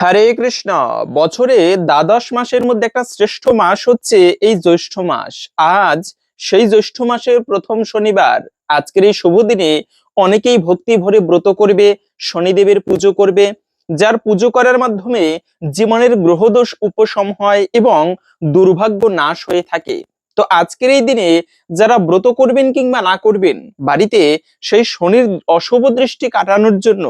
হরে কৃষ্ণ। বছরে দ্বাদশ মাসের মধ্যে একটা শ্রেষ্ঠ মাস হচ্ছে এই জ্যৈষ্ঠ মাস। আজ সেই জ্যৈষ্ঠ মাসের প্রথম শনিবার। আজকের এই শুভ দিনে অনেকেই ভক্তি ভরে ব্রত করবে, শনিদেবের পুজো করবে, যার পুজো করার মাধ্যমে জীবনের গ্রহদোষ উপশম হয় এবং দুর্ভাগ্য নাশ হয়ে থাকে। তো আজকের এই দিনে যারা ব্রত করবেন কিংবা না করবেন, বাড়িতে সেই শনির অশুভ দৃষ্টি কাটানোর জন্য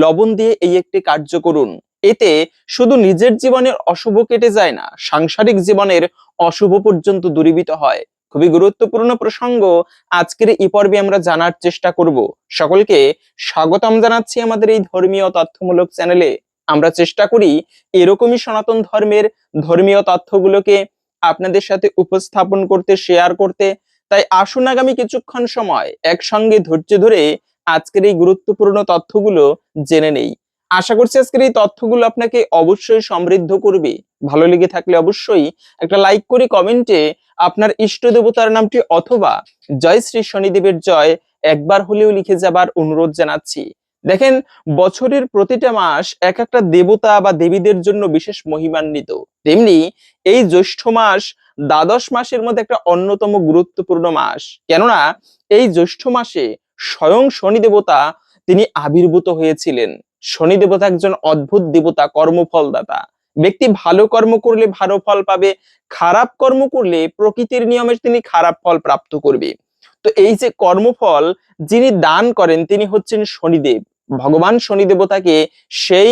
লবণ দিয়ে এই একটি কার্য করুন। এতে শুধু নিজের জীবনের অশুভ কেটে যায় না, সাংসারিক জীবনের অশুভ পর্যন্ত দূরীভূত হয়। খুবই গুরুত্বপূর্ণ প্রসঙ্গ আজকের এই পর্বে আমরা জানার চেষ্টা করব। সকলকে স্বাগতম জানাচ্ছি আমাদের এই ধর্মীয় তথ্যমূলক চ্যানেলে। আমরা চেষ্টা করি এরকমই সনাতন ধর্মের ধর্মীয় তথ্যগুলোকে আপনাদের সাথে উপস্থাপন করতে শেয়ার করতে। তাই আসুন আগামী কিছুক্ষণ সময় একসঙ্গে ধৈর্য ধরে আজকের এই গুরুত্বপূর্ণ তথ্যগুলো জেনে নেই। আশা করছি আজকের এই তথ্যগুলো আপনাকে অবশ্যই সমৃদ্ধ করবে। ভালো লেগে থাকলে অবশ্যই একটা লাইক করে কমেন্টে আপনার ইষ্ট দেবতার নামটি অথবা জয় শ্রী শনিদেবের জয় একবার হলেও লিখে যাবার অনুরোধ জানাচ্ছি। দেখেন, বছরের প্রতিটা মাস এক একটা দেবতা বা দেবীদের জন্য বিশেষ মহিমান্বিত। তেমনি এই জ্যৈষ্ঠ মাস দ্বাদশ মাসের মধ্যে একটা অন্যতম গুরুত্বপূর্ণ মাস। কেননা এই জ্যৈষ্ঠ মাসে স্বয়ং শনি দেবতা তিনি আবির্ভূত হয়েছিলেন। শনি দেবতা একজন অদ্ভুত দেবতা, কর্মফলদাতা। ব্যক্তি ভালো কর্ম করলে ভালো ফল পাবে, খারাপ কর্ম করলে প্রকৃতির নিয়মে তিনি খারাপ ফল প্রাপ্ত করবে। তো এই যে কর্মফল যিনি দান করেন, তিনি হচ্ছেন শনিদেব। ভগবান শনি দেবতাকে সেই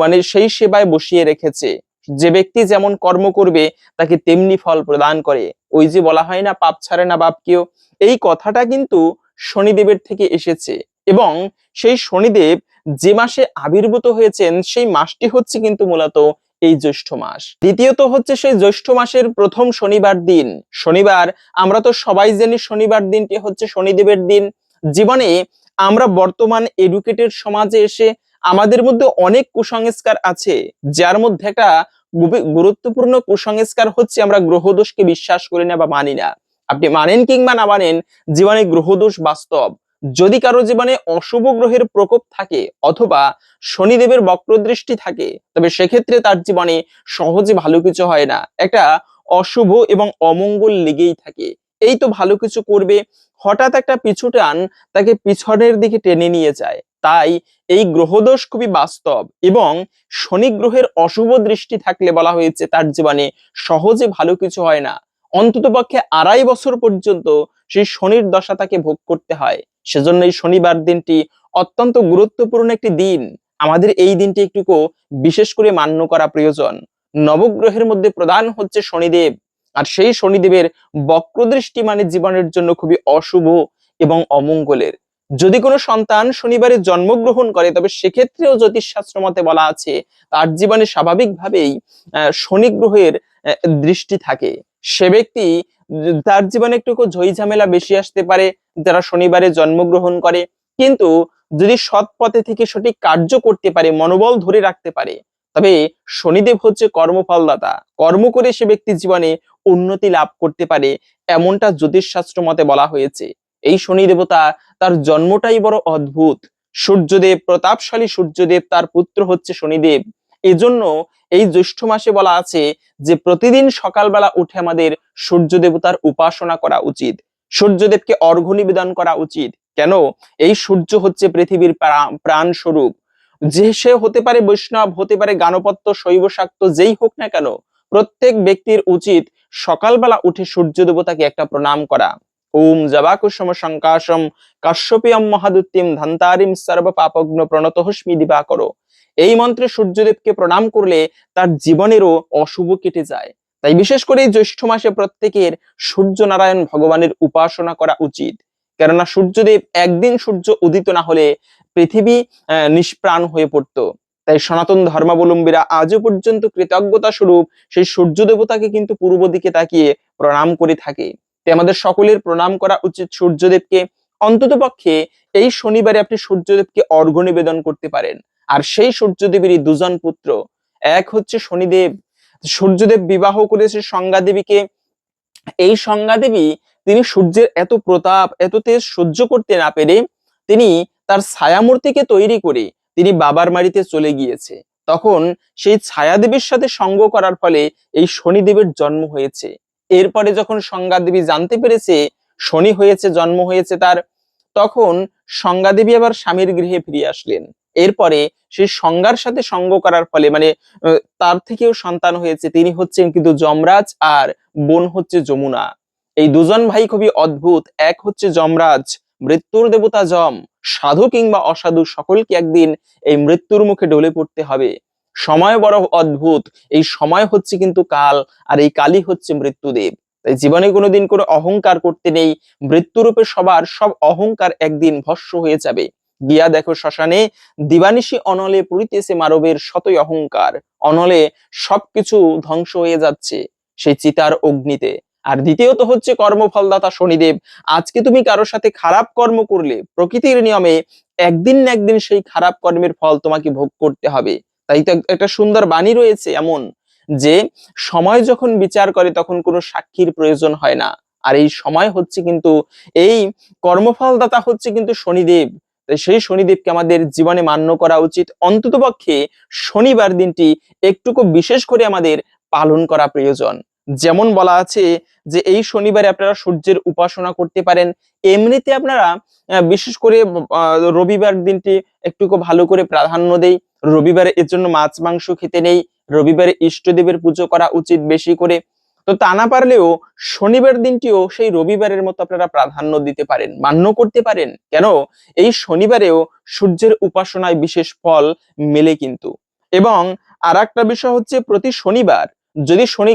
মানে সেই সেবায় বসিয়ে রেখেছে। যে ব্যক্তি যেমন কর্ম করবে, তাকে তেমনি ফল প্রদান করে। ওই যে বলা হয় না, পাপ ছাড়ে না বাপ কেউ। এই কথাটা কিন্তু শনিদেবের থেকে এসেছে। এবং সেই শনিদেব যে মাসে আবির্ভূত হয়েছেন, সেই মাসটি হচ্ছে কিন্তু মূলত এই জ্যৈষ্ঠ মাস। দ্বিতীয়ত হচ্ছে সেই জ্যৈষ্ঠ মাসের প্রথম শনিবার দিন। শনিবার, আমরা তো সবাই জানি শনিবার দিনটি হচ্ছে শনিদেবের দিন। জীবনে আমরা বর্তমান এডুকেটেড সমাজে এসে আমাদের মধ্যে অনেক কুসংস্কার আছে, যার মধ্যে একটা গুরুত্বপূর্ণ কুসংস্কার হচ্ছে আমরা গ্রহদোষকে বিশ্বাস করি না বা মানি না। আপনি মানেন কিংবা না মানেন, জীবনে গ্রহদোষ বাস্তব। যদি কারও জীবনে অশুভ গ্রহের প্রকোপ থাকে অথবা শনিদেবের বক্রদৃষ্টি থাকে, তবে সেক্ষেত্রে তার জীবনে সহজে ভালো কিছু হয় না। একটা অশুভ এবং অমঙ্গল লেগেই থাকে। এই তো ভালো কিছু করবে, হঠাৎ একটা পিছু টান তাকে পিছনের দিকে টেনে নিয়ে যায়। তাই এই গ্রহদোষ খুবই বাস্তব এবং শনি গ্রহের অশুভ দৃষ্টি থাকলে বলা হয়েছে তার জীবনে সহজে ভালো কিছু হয় না। অন্ততপক্ষে আড়াই বছর পর্যন্ত সেই শনির দশা তাকে ভোগ করতে হয়। সেজন্য এই শনিবার দিনটি অত্যন্ত গুরুত্বপূর্ণ একটি দিন। আমাদের এই দিনটি একটুকু বিশেষ করে মান্য করা প্রয়োজন। নবগ্রহের মধ্যে প্রধান হচ্ছে শনিদেব। আর সেই শনিদেবের বক্রদৃষ্টি মানে জীবনের জন্য খুবই অশুভ এবং অমঙ্গলের। যদি কোনো সন্তান শনিবারে জন্মগ্রহণ করে, তবে সেক্ষেত্রেও জ্যোতিষশাস্ত্র মতে বলা আছে, তার জীবনে স্বাভাবিকভাবেই শনি গ্রহের দৃষ্টি থাকে। সে ব্যক্তি, তার জীবনে একটু ঝই ঝামেলা বেশি আসতে পারে যারা শনিবারে জন্মগ্রহণ করে, কিন্তু যদি সৎ পথে থেকে সঠিক কার্য করতে পারে, মনোবল ধরে রাখতে পারে, তবে শনিদেব হচ্ছে কর্মফলদাতা। কর্ম করে সে ব্যক্তি জীবনে উন্নতি লাভ করতে পারে, এমনটা জ্যোতিষশাস্ত্র মতে বলা হয়েছে। এই শনি দেবতা তার জন্মটাই বড় অদ্ভুত। সূর্যদেব, প্রতাপশালী সূর্যদেব তার পুত্র হচ্ছে শনিদেব। এজন্য এই জ্যৈষ্ঠ মাসে বলা আছে যে, প্রতিদিন সকালবেলা উঠে আমাদের সূর্য দেবতার উপাসনা করা উচিত। সূর্যদেবকে অর্ঘ্য নিবেদন করা উচিত। কেন? এই সূর্য হচ্ছে পৃথিবীর প্রা- প্রাণ স্বরূপ যে সে হতে পারে বৈষ্ণব, হতে পারে গানপত্য শৈব শাক্ত যেই হোক না কেন, প্রত্যেক ব্যক্তির উচিত সকালবেলা উঠে সূর্য দেবতাকে একটা প্রণাম করা। ওম জবাকুসম শঙ্কাশম কাশ্যপিয়ম মহাদুত্তিম ধন্তারিম সর্ব পাপগ্ন প্রণতহস্মি দিবা করো। এই মন্ত্রে সূর্যদেবকে প্রণাম করলে তার জীবনেরও অশুভ কেটে যায়। তাই বিশেষ করে জ্যৈষ্ঠ মাসে প্রত্যেকের সূর্য নারায়ণ ভগবানের উপাসনা করা উচিত। কেননা সূর্যদেব একদিন সূর্য উদিত না হলে পৃথিবী নিষ্প্রাণ হয়ে পড়তো। তাই সনাতন ধর্মাবলম্বীরা আজও পর্যন্ত কৃতজ্ঞতা স্বরূপ সেই সূর্য দেবতাকে কিন্তু পূর্ব দিকে তাকিয়ে প্রণাম করে থাকে। তাই আমাদের সকলের প্রণাম করা উচিত সূর্যদেবকে। অন্তত পক্ষে এই শনিবারে আপনি সূর্যদেবকে অর্ঘ্য নিবেদন করতে পারেন। আর সেই সূর্যদেবেরই দুজন পুত্র, এক হচ্ছে শনিদেব সূর্যদেব বিবাহ করেছে সংজ্ঞা দেবীকে এই সংজ্ঞা দেবী তিনি সূর্যের এত প্রতাপ, এত তেজ সহ্য করতে না পেরে তিনি তার ছায়ামূর্তিকে তৈরি করে তিনি বাবার বাড়িতে চলে গিয়েছে। তখন সেই ছায়াদেবীর সাথে সঙ্গ করার ফলে এই শনিদেবের জন্ম হয়েছে। এরপরে যখন সংজ্ঞাদেবী জানতে পেরেছে শনি হয়েছে, জন্ম হয়েছে তার, তখন সংজ্ঞাদেবী আবার স্বামীর গৃহে ফিরে আসলেন। এরপরে সেই সংজ্ঞার সাথে সঙ্গ করার ফলে মানে তার থেকেও সন্তান হয়েছে। তিনি হচ্ছেন কিন্তু যমরাজ আর বোন হচ্ছে যমুনা। এই দুজন ভাই খুবই অদ্ভুত। এক হচ্ছে যমরাজ, মৃত্যুর দেবতা যম, সাধু কিংবা অসাধু সকলকে একদিন এই মৃত্যুর মুখে ডলে পড়তে হবে। সময় বড় অদ্ভুত। এই সময় হচ্ছে কিন্তু কাল আর এই কালই হচ্ছে মৃত্যুদেব। তাই জীবনে কোনোদিন কোনো অহংকার করতে নেই। মৃত্যুরূপে সবার সব অহংকার একদিন ভস্য হয়ে যাবে। গিয়া দেখো শ্মশানে দিবানিশি অনলে পুরিতেছে মানবের শতই অহংকার। অনলে সবকিছু ধ্বংস হয়ে যাচ্ছে সেই চিতার অগ্নিতে। আর দ্বিতীয়ত হচ্ছে কর্মফলদাতা শনিদেব, আজকে তুমি কারোর সাথে খারাপ কর্ম করলে প্রকৃতির নিয়মে একদিন না একদিন সেই খারাপ কর্মের ফল তোমাকে ভোগ করতে হবে। তাই তো একটা সুন্দর বাণী রয়েছে এমন যে, সময় যখন বিচার করে তখন কোনো সাক্ষীর প্রয়োজন হয় না। আর এই সময় হচ্ছে কিন্তু, এই কর্মফলদাতা হচ্ছে কিন্তু শনিদেব। তাই সেই শনিদেবকে আমাদের জীবনে মান্য করা উচিত। অন্ততপক্ষে শনিবার দিনটি একটুকু বিশেষ করে আমাদের পালন করা প্রয়োজন। যেমন বলা আছে যে, এই শনিবারে আপনারা সূর্যের উপাসনা করতে পারেন। এমনিতে আপনারা বিশেষ করে রবিবার দিনটি একটুকু ভালো করে প্রাধান্য দেই। রবিবারে এর জন্য মাছ, মাংস খেতে নেই। রবিবারে ইষ্টদেবের পুজো করা উচিত বেশি করে। তো তা না পারলেও শনিবার দিনটিও সেই রবিবারের মতো আপনারা প্রাধান্য দিতে পারেন, মান্য করতে পারেন। কেন? এই শনিবারেও সূর্যের উপাসনায় বিশেষ ফল মেলে কিন্তু। এবং আর একটা বিষয় হচ্ছে প্রতি শনিবার যদি শনি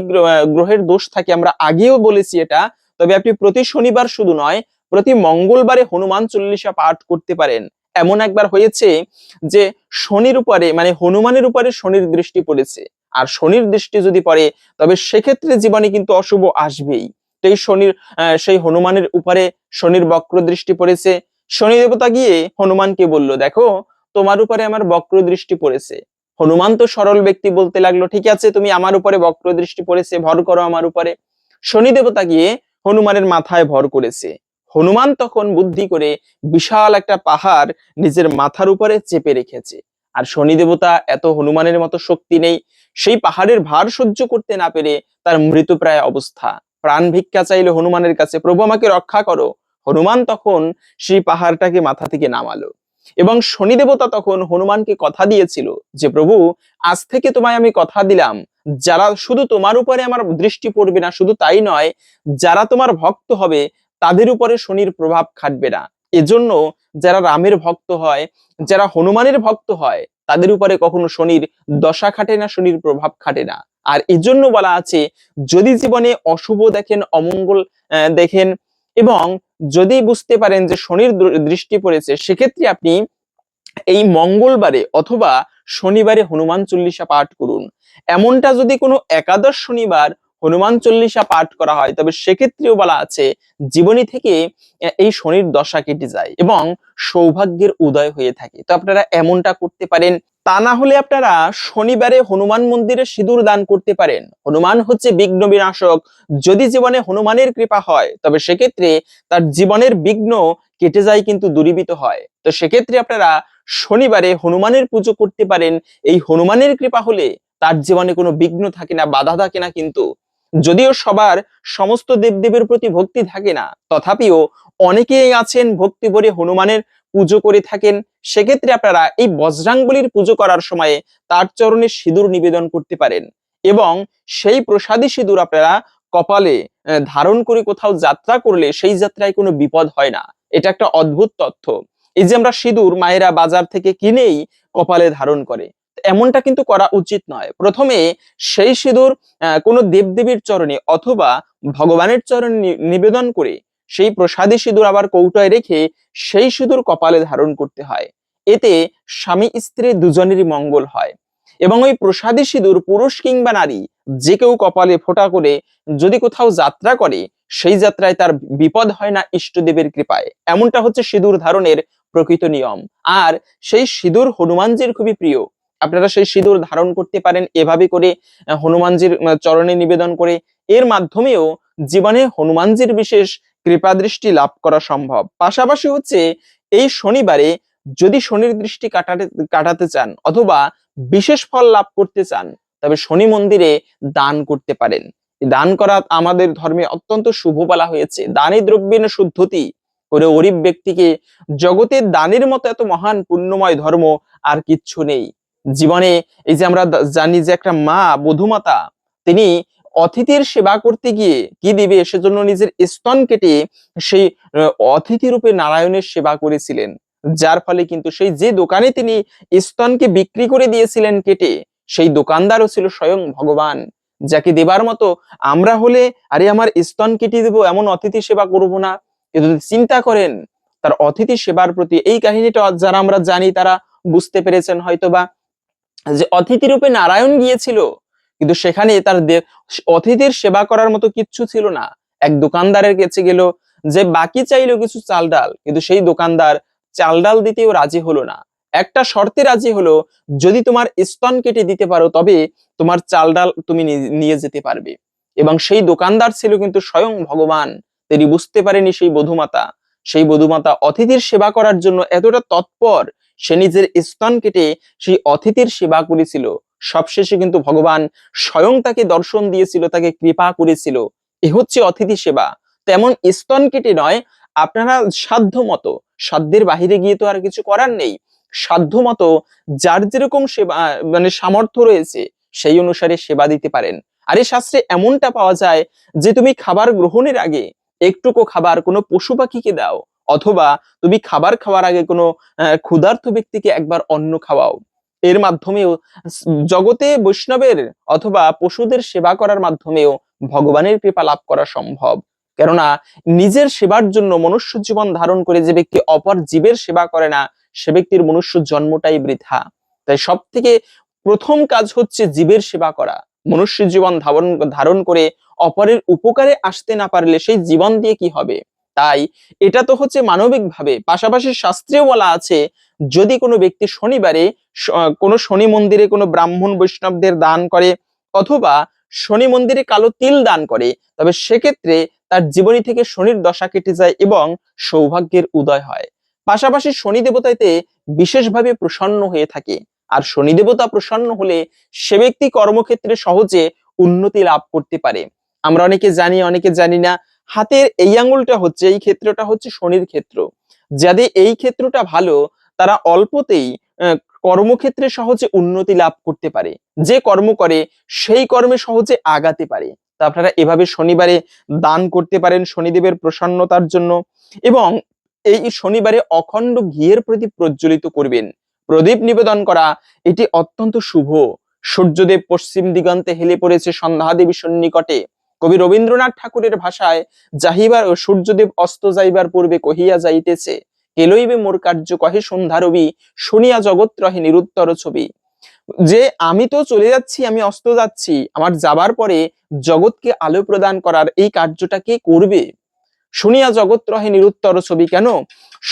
গ্রহের দোষ থাকে, আমরা আগেও বলেছি এটা, তবে আপনি প্রতি শনিবার শুধু নয়, প্রতি মঙ্গলবারে হনুমান চল্লিশা পাঠ করতে পারেন। এমন একবার হয়েছে যে শনির উপরে মানে হনুমানের উপরে শনির দৃষ্টি পড়েছে। আর শনির দৃষ্টি যদি পড়ে, তবে সেক্ষেত্রে জীবনে কিন্তু অশুভ আসবেই। তো এই শনির সেই হনুমানের উপরে শনির বক্র দৃষ্টি পড়েছে। শনি দেবতা গিয়ে হনুমানকে বলল, দেখো, তোমার উপরে আমার বক্র দৃষ্টি পড়েছে। হনুমান তো সরল ব্যক্তি বলতে লাগল, ঠিক আছে, তুমি আমার উপরে বক্র দৃষ্টি পড়েছে, ভর করো আমার উপরে। শনি দেবতা গিয়ে হনুমানের মাথায় ভর করেছে। হনুমান তখন বুদ্ধি করে বিশাল একটা পাহাড় নিজের মাথার উপরে চেপে রেখেছে। আর শনি দেবতা এত হনুমানের মতো শক্তি নেই, সেই পাহাড়ের ভার সহ্য করতে না পেরে তার মৃতপ্রায় অবস্থা। প্রাণ ভিক্ষা চাইলে হনুমানের কাছে, প্রভু, আমাকে রক্ষা করো। হনুমান তখন সেই পাহাড়টাকে মাথা থেকে নামালো এবং শনি দেবতা তখন হনুমানকে কথা দিয়েছিল যে, প্রভু, আজ থেকে তোমায় আমি কথা দিলাম, যারা শুধু তোমার উপরে আমার দৃষ্টি পড়বে না, শুধু তাই নয়, যারা তোমার ভক্ত হবে, তাদের উপরে শনির প্রভাব খাটবে না। এজন্য যারা রামের ভক্ত হয়, যারা হনুমানের ভক্ত হয়, তাদের উপরে কখনো শনির দশা খাটে না, শনির প্রভাব খাটে না। আর এজন্য বলা আছে, যদি জীবনে অশুভ দেখেন, অমঙ্গল দেখেন এবং যদি বুঝতে পারেন যে শনির দৃষ্টি পড়েছে, সেক্ষেত্রে আপনি এই মঙ্গলবারে অথবা শনিবারে হনুমান চল্লিশা পাঠ করুন। এমনটা যদি কোনো একাদশ শনিবার হনুমান চল্লিশা পাঠ করা হয়, তবে সেক্ষেত্রেও বলা আছে, জীবনী থেকে এই শনির দশা কেটে যায় এবং সৌভাগ্যের উদয় হয়ে থাকে। তো আপনারা এমনটা করতে পারেন। তা না হলে আপনারা শনিবারে হনুমান মন্দিরে সিঁদুর দান করতে পারেন। হনুমান হচ্ছে বিঘ্ন বিনাশক। যদি জীবনে হনুমানের কৃপা হয়, তবে সেক্ষেত্রে তার জীবনের বিঘ্ন কেটে যায় কিন্তু দূরীভূত হয়। তো সেক্ষেত্রে আপনারা শনিবারে হনুমানের পুজো করতে পারেন। এই হনুমানের কৃপা হলে তার জীবনে কোনো বিঘ্ন থাকে না, বাধা থাকে না কিন্তু যদিও সবার সমস্ত দেবদেবের প্রতি ভক্তি থাকে না, তথাপিও অনেকেই আছেন ভক্তি ভরে হনুমানের পুজো করে থাকেন। সেক্ষেত্রে আপনারা এই বজ্রাঙ্গলির পুজো করার সময়ে তার চরণে সিঁদুর নিবেদন করতে পারেন এবং সেই প্রসাদী সিঁদুর আপনারা কপালে ধারণ করে কোথাও যাত্রা করলে সেই যাত্রায় কোনো বিপদ হয় না। এটা একটা অদ্ভুত তথ্য। এই যে আমরা সিঁদুর মায়েরা বাজার থেকে কিনেই কপালে ধারণ করে। এমনটা কিন্তু করা উচিত নয়। প্রথমে সেই সিঁদুর কোনো দেবদেবীর চরণে অথবা ভগবানের চরণে নিবেদন করে সেই প্রসাদী সিঁদুর আবার কৌটায় রেখে সেই সিঁদুর কপালে ধারণ করতে হয়। এতে স্বামী স্ত্রী দুজনেরই মঙ্গল হয় এবং ওই প্রসাদী সিঁদুর পুরুষ কিংবা নারী যে কেউ কপালে ফোঁটা করে যদি কোথাও যাত্রা করে সেই যাত্রায় তার বিপদ হয় না ইষ্টদেবের কৃপায়। এমনটা হচ্ছে সিঁদুর ধারণের প্রকৃত নিয়ম। আর সেই সিঁদুর হনুমানজির খুবই প্রিয়। আপনারা সেই সিঁদুর ধারণ করতে পারেন, এভাবে করে হনুমানজির চরণে নিবেদন করে। এর মাধ্যমেও জীবনে হনুমানজির বিশেষ কৃপা দৃষ্টি লাভ করা সম্ভব। পাশাপাশি হচ্ছে, এই শনিবারে যদি শনির দৃষ্টি কাটাতে কাটাতে চান অথবা বিশেষ ফল লাভ করতে চান, তবে শনি মন্দিরে দান করতে পারেন। দান করা আমাদের ধর্মে অত্যন্ত শুভ বলা হয়েছে। দানি দ্রব্যের শুদ্ধতি করে গরিব ব্যক্তিকে জগতের দানের মতো এত মহান পুণ্যময় ধর্ম আর কিচ্ছু নেই। জীবনে এই যে আমরা জানি যে একটা মা, বধুমাতা, তিনি অতিথির সেবা করতে গিয়ে কি দিবে? সেজন্য নিজের স্তন কেটে সেই অতিথি রূপে নারায়ণের সেবা করেছিলেন। যার ফলে কিন্তু সেই যে দোকানে তিনি স্তনকে বিক্রি করে দিয়েছিলেন কেটে, সেই দোকানদারও ছিল স্বয়ং ভগবান, যাকে দেবার মতো আমরা হলে আরে আমার স্তন কেটে দেবো, এমন অতিথি সেবা করব না। কিন্তু চিন্তা করেন, তার অতিথি সেবার প্রতি এই কাহিনীটা যারা আমরা জানি, তারা বুঝতে পেরেছেন হয়তোবা। যে অতিথি রূপে নারায়ণ গিয়েছিল, কিন্তু সেখানে তার অতিথির সেবা করার মতো কিচ্ছু ছিল না। এক দোকানদারের কাছে গেল যে, বাকি চাইলো কিছু চাল ডাল কিন্তু সেই দোকানদার চাল ডাল দিতেও রাজি হলো না। একটা শর্তে রাজি হলো, যদি তোমার স্তন কেটে দিতে পারো, তবে তোমার চাল ডাল তুমি নিয়ে যেতে পারবে। এবং সেই দোকানদার ছিল কিন্তু স্বয়ং ভগবান। তিনি বুঝতে পারেনি সেই বধুমাতা। সেই বধুমাতা অতিথির সেবা করার জন্য এতটা তৎপর সে নিজের স্তন কেটে সেই অতিথির সেবা করেছিল। সবশেষে কিন্তু ভগবান স্বয়ং তাকে দর্শন দিয়েছিল, তাকে কৃপা করেছিল। এ হচ্ছে অতিথি সেবা। তেমন স্তন কেটে নয়, আপনারা সাধ্য মতো, সাধ্যের বাহিরে গিয়ে তো আর কিছু করার নেই। সাধ্য মতো যার যেরকম সেবা মানে সামর্থ্য রয়েছে, সেই অনুসারে সেবা দিতে পারেন। আর এই শাস্ত্রে এমনটা পাওয়া যায় যে, তুমি খাবার গ্রহণের আগে একটুকু খাবার কোনো পশু পাখিকে দাও অথবা তুমি খাবার খাওয়ার আগে কোনো আহ, ক্ষুধার্ত ব্যক্তিকে একবার অন্ন খাওয়াও। এর মাধ্যমেও জগতে বৈষ্ণবের অথবা পশুদের সেবা করার মাধ্যমেও ভগবানের কৃপা লাভ করা সম্ভব। কেননা নিজের সেবার জন্য মনুষ্য জীবন ধারণ করে যে ব্যক্তি অপর জীবের সেবা করে না সে ব্যক্তির মনুষ্য জন্মটাই বৃথা। তাই সব থেকে প্রথম কাজ হচ্ছে জীবের সেবা করা। মনুষ্য জীবন ধারণ ধারণ করে অপরের উপকারে আসতে না পারলে সেই জীবন দিয়ে কি হবে? তাই এটা তো হচ্ছে মানবিক ভাবে পাশাপাশি শাস্ত্রেও বলা আছে, যদি কোনো ব্যক্তি শনিবারে কোনো শনি মন্দিরে কোনো ব্রাহ্মণ বৈষ্ণবদের দান করে অথবা শনি মন্দিরে কালো তিল দান করে, তবে সেক্ষেত্রে তার জীবনী থেকে শনির দশা কেটে যায় এবং সৌভাগ্যের উদয় হয়। পাশাপাশি শনি দেবতাতে বিশেষভাবে প্রসন্ন হয়ে থাকে, আর শনি দেবতা প্রসন্ন হলে সে ব্যক্তি কর্মক্ষেত্রে সহজে উন্নতি লাভ করতে পারে। আমরা অনেকে জানি অনেকে জানি না হাতের এই আঙুলটা হচ্ছে, এই ক্ষেত্রটা হচ্ছে শনির ক্ষেত্র। যাদের এই ক্ষেত্রটা ভালো, তারা অল্পতেই কর্মক্ষেত্রে সহজে উন্নতি লাভ করতে পারে। যে কর্ম করে, সেই কর্মে সহজে আগাতে পারে। তা আপনারা এভাবে শনিবারে দান করতে পারেন শনিদেবের প্রসন্নতার জন্য এবং এই শনিবারে অখণ্ড ঘিয়ের প্রদীপ প্রজ্বলিত করবেন। প্রদীপ নিবেদন করা, এটি অত্যন্ত শুভ। সূর্যদেব পশ্চিম দিগন্তে হেলে পড়েছে সন্ধ্যা সন্ধ্যাদেবী সন্নিকটে। কবি রবীন্দ্রনাথ ঠাকুরের ভাষায়, যাহিবার ও সূর্যদেব অস্ত যাইবার পূর্বে কহিয়া যাইতেছে কেলইবে মোর কার্য, কহে সন্ধ্যা রবি, শুনিয়া জগৎ রহে নিরুত্তর ছবি। যে আমি তো চলে যাচ্ছি, আমি অস্ত যাচ্ছি, আমার যাবার পরে জগৎকে আলো প্রদান করার এই কার্যটা কে করবে? শুনিয়া জগৎ রহে নিরুত্তর ছবি কেন?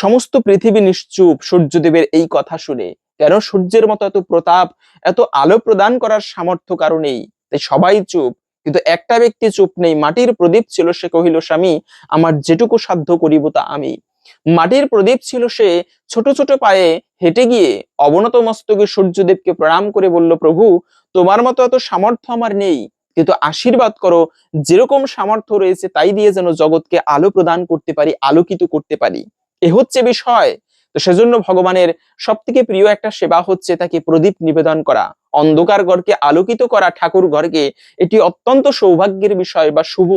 সমস্ত পৃথিবী নিশ্চুপ, সূর্যদেবের এই কথা শুনে। কেন সূর্যের মতো এত প্রতাপ, এত আলো প্রদান করার সামর্থ্য কারণেই তাই সবাই চুপ কিন্তু একটা ব্যক্তি চুপ নেই, মাটির প্রদীপ ছিল সে কহিল, স্বামী, আমার যেটুকু সাধ্য করিব তা আমি। মাটির প্রদীপ ছিল সে ছোট ছোট পায়ে হেঁটে গিয়ে অবনত মস্তকে সূর্যদেবকে প্রণাম করে বলল, প্রভু, তোমার মতো এত সামর্থ্য আমার নেই। কিন্তু আশীর্বাদ করো, যেরকম সামর্থ্য রয়েছে তাই দিয়ে যেন জগৎকে আলো প্রদান করতে পারি, আলোকিত করতে পারি। এ হচ্ছে বিষয়। তো সেজন্য ভগবানের সব থেকে প্রিয় একটা সেবা হচ্ছে তাকে প্রদীপ নিবেদন করা। অন্ধকার ঘরকে আলোকিত করা ঠাকুর ঘরকে এটি অত্যন্ত সৌভাগ্যের বিষয় বা শুভ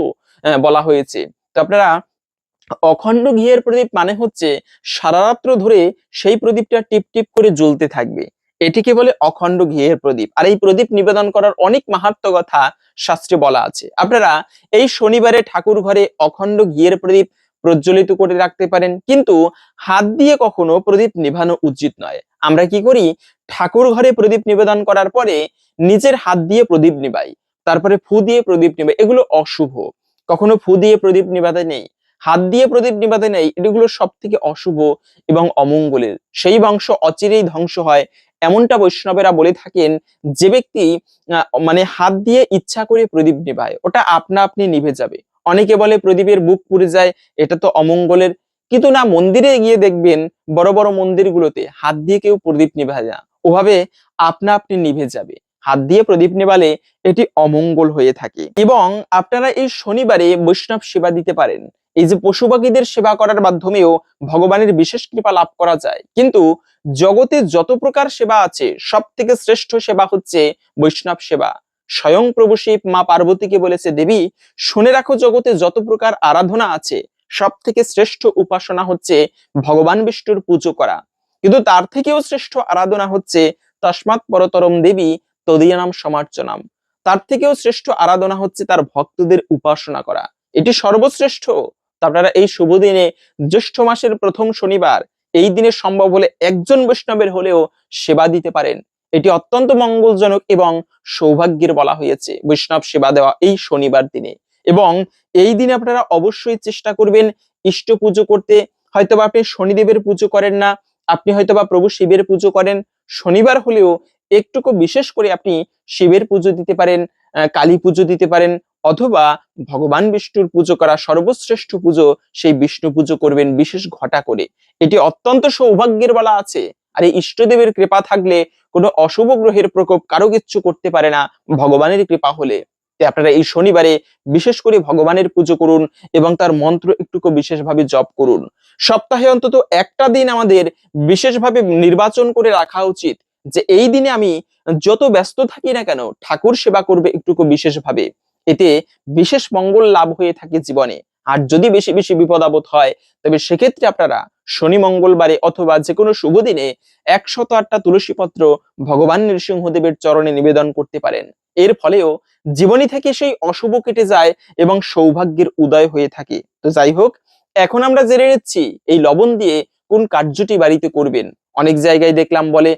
বলা হয়েছে। তো আপনারা, অখণ্ড ঘিয়ের প্রদীপ মানে হচ্ছে সারা রাত্র ধরে সেই প্রদীপটা টিপ টিপ করে জ্বলতে থাকবে। এটিকে বলে অখণ্ড ঘিয়ের প্রদীপ। আর এই প্রদীপ নিবেদন করার অনেক মাহাত্ম কথা শাস্ত্রে বলা আছে। আপনারা এই শনিবারে ঠাকুর ঘরে অখণ্ড ঘিয়ের প্রদীপ প্রজ্বলিত করে রাখতে পারেন, কিন্তু হাত দিয়ে কখনো প্রদীপ নিভানো উচিত নয়। আমরা কি করি? ঠাকুর ঘরে প্রদীপ নিবেদন করার পরে নিজের হাত দিয়ে প্রদীপ নিবাই, তারপরে ফু দিয়ে প্রদীপ নিবাই, এগুলো অশুভ। কখনো ফু দিয়ে প্রদীপ নিবাদে নেই, হাত দিয়ে প্রদীপ নিবাদে নেই, এগুলো সব থেকে অশুভ এবং অমঙ্গলের। সেই বংশ অচিরেই ধ্বংস হয়, এমনটা বৈষ্ণবেরা বলে থাকেন, যে ব্যক্তি মানে হাত দিয়ে ইচ্ছা করে প্রদীপ নিভায় ওটা আপনা আপনি নিভে যাবে। অনেকে বলে প্রদীপের বুক পুড়ে যায়, এটা তো অমঙ্গলের। কিন্তু না, মন্দিরে গিয়ে দেখবেন, বড় বড় মন্দিরগুলোতে হাত দিয়ে কেউ প্রদীপ নিভা না। ওভাবে আপনা আপনি নিভে যাবে। হাত দিয়ে প্রদীপ নেবালে এটি অমঙ্গল হয়ে থাকে। এবং আপনারা এই শনিবারে বৈষ্ণব সেবা দিতে পারেন। এই যে পশু পাখিদের সেবা করার মাধ্যমেও ভগবানের বিশেষ কৃপা লাভ করা যায়। কিন্তু জগতে যত প্রকার সেবা আছে সব থেকে শ্রেষ্ঠ সেবা হচ্ছে বৈষ্ণব সেবা। স্বয়ং প্রভু শিব মা পার্বতীকে বলেছে, দেবী, শুনে রাখো জগতে যত প্রকার আরাধনা আছে সব থেকে শ্রেষ্ঠ উপাসনা হচ্ছে ভগবান বিষ্ণুর পুজো করা। কিন্তু তার থেকেও শ্রেষ্ঠ আরাধনা হচ্ছে তস্মাৎ পরতরম দেবী তদীয়ানাম সমার্চনাম। তার থেকেও শ্রেষ্ঠ আরাধনা হচ্ছে তার ভক্তদের উপাসনা করা। এটি সর্বশ্রেষ্ঠ। আপনারা এই শুভ দিনে জ্যৈষ্ঠ মাসের প্রথম শনিবার, এই দিনে সম্ভব হলে একজন বৈষ্ণবের হলেও সেবা দিতে পারেন। এটি অত্যন্ত মঙ্গলজনক এবং সৌভাগ্যের বলা হয়েছে বৈষ্ণব সেবা দেওয়া এই শনিবার দিনে। এবং এই দিনে আপনারা অবশ্যই চেষ্টা করবেন ইষ্ট পুজো করতে। হয়তোবা আপনি শনিদেবের পুজো করেন না আপনি হয়তোবা প্রভু শিবের পুজো করেন, শনিবার হলেও একটুকু বিশেষ করে আপনি শিবের পুজো দিতে পারেন কালী পুজো দিতে পারেন, অথবা ভগবান বিষ্ণুর পুজো করা সর্বশ্রেষ্ঠ পুজো সেই বিষ্ণু পুজো করবেন বিশেষ ঘটা করে। এটি অত্যন্ত সৌভাগ্যের বলা আছে। আর এই ইষ্টদেবের কৃপা থাকলে কোনো অশুভ গ্রহের প্রকোপ কারও কিচ্ছু করতে পারে না, ভগবানের কৃপা হলে। আপনারা এই শনিবারে বিশেষ করে ভগবানের পুজো করুন এবং তার মন্ত্র একটুকু বিশেষভাবে জপ করুন। সপ্তাহে অন্তত একটা দিন আমাদের বিশেষভাবে নির্বাচন করে রাখা উচিত যে এই দিনে আমি যত ব্যস্ত থাকি না কেন ঠাকুর সেবা করবে একটুকু বিশেষভাবে। এতে বিশেষ মঙ্গল লাভ হয়ে থাকে জীবনে। আর যদি বেশি বেশি বিপদ আপদ হয়, তবে সেক্ষেত্রে আপনারা শনি, মঙ্গলবারে অথবা যে কোনো শুভ দিনে একশত আটটা তুলসী পত্র ভগবান নৃসিংহদেবের চরণে নিবেদন করতে পারেন। এর ফলেও জীবনী থেকে সেই অশুভ কেটে যায় এবং সৌভাগ্যের উদয় হয়ে থাকে। তো যাই হোক, এখন আমরা জেনে নিচ্ছি এই লবণ দিয়ে কোন কার্যটি বাড়িতে করবেন। অনেক জায়গায় দেখলাম বলে,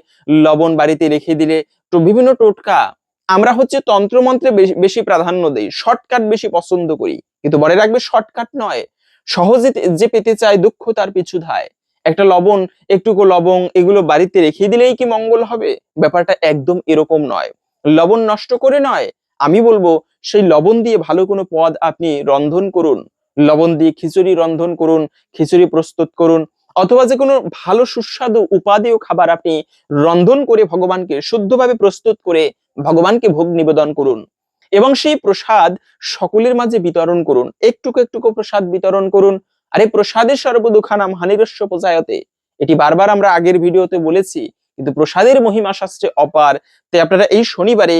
লবণ বাড়িতে রেখে দিলে তো বিভিন্ন টোটকা আমরা হচ্ছে তন্ত্রমন্ত্রে বেশি- প্রাধান্য দেই শর্টকাট বেশি পছন্দ করি। কিন্তু মনে রাখবে শর্টকাট নয়, সহজে যে পেতে চায় দুঃখ তার পিছু ধায়। একটা লবণ, একটুকু লবণ এগুলো বাড়িতে রেখে দিলেই কি মঙ্গল হবে? ব্যাপারটা একদম এরকম নয়। লবণ নষ্ট করে নয়, আমি বলব সেই লবণ দিয়ে ভালো কোনো পদ আপনি রন্ধন করুন। লবণ দিয়ে খিচুড়ি রন্ধন করুন, খিচুড়ি প্রস্তুত করুন অথবা যে কোনো ভালো সুস্বাদু উপাদেয় খাবার আপনি রন্ধন করে ভগবানকে শুদ্ধভাবে প্রস্তুত করে ভগবানকে ভোগ নিবেদন করুন। এবং সেই প্রসাদ সকলের মাঝে বিতরণ করুন। একটুকু একটুকু প্রসাদ বিতরণ করুন। আরে প্রসাদের সর্বদুখানাম হানিরস্য প্রজায়তে, এটি বারবার আমরা আগের ভিডিওতে বলেছি, কিন্তু প্রসাদের মহিমা শাস্ত্রে অপার। তাই আপনারা এই শনিবারে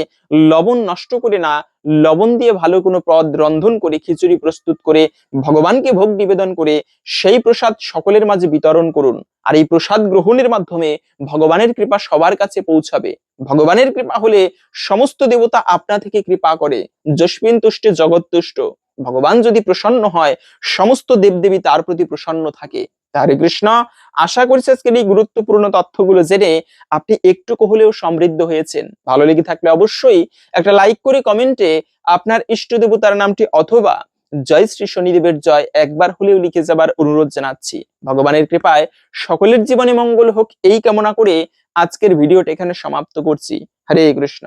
লবণ নষ্ট করে না লবণ দিয়ে ভালো কোনো পদ রন্ধন করে, খিচুড়ি প্রস্তুত করে, ভগবানকে ভোগ নিবেদন করে, সেই প্রসাদ সকলের মাঝে বিতরণ করুন। আর এই প্রসাদ গ্রহণের মাধ্যমে ভগবানের কৃপা সবার কাছে পৌঁছাবে। ভগবানের কৃপা হলে সমস্ত দেবতা আপনা থেকে কৃপা করে। যস্মিন তুষ্টে জগৎ তুষ্ট। ভগবান যদি প্রসন্ন হয়, সমস্ত দেবদেবী তার প্রতি প্রসন্ন থাকে। হরে কৃষ্ণ। আশা করছি আজকের এই গুরুত্বপূর্ণ তথ্যগুলো জেনে আপনি একটুকু হলেও সমৃদ্ধ হয়েছেন। ভালো লেগে থাকলে অবশ্যই একটা লাইক করে কমেন্টে আপনার ইষ্ট দেবতার নামটি অথবা জয় শ্রী শনিদেবের জয় একবার হলেও লিখে যাবার অনুরোধ জানাচ্ছি। ভগবানের কৃপায় সকলের জীবনে মঙ্গল হোক, এই কামনা করে আজকের ভিডিওটা এখানে সমাপ্ত করছি। হরে কৃষ্ণ।